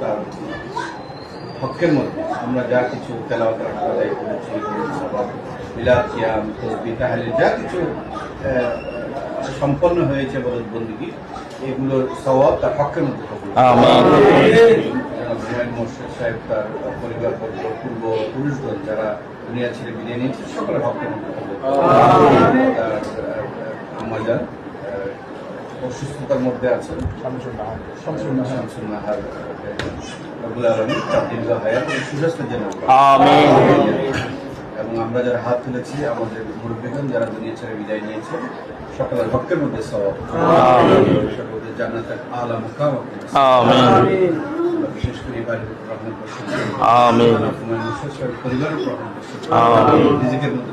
তার হকের মধ্যে আমরা যা কিছু তেলাওয়াত আদায় করেছি যা কিছু সম্পন্ন হয়েছে বলদ বন্দিগি এগুলোর সওয়াব তার হকের মধ্যে। মোর্শেদ সাহেব তার পরিবার পূর্ব পুরুষগণ যারা দুনিয়া ছেড়ে বিদায় নিয়েছে সকলের হকের মধ্যে তার আহ, অসুস্থতার মধ্যে আছেন? এবং আমরা যারা হাত তুলেছি আমাদের মুরব্বীগণ যারা দুনিয়া ছেড়ে বিদায় নিয়েছে সকলের হকের মধ্যে সওয়াব। সকলের জান্নাতের আলা মুকাম আমিন। বিশেষ করে বাড়ির। পরিবারের বর্ষণ নিজেদের মধ্যে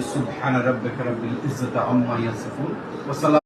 سبحان ربك رب العزة عما يصفون. وسلام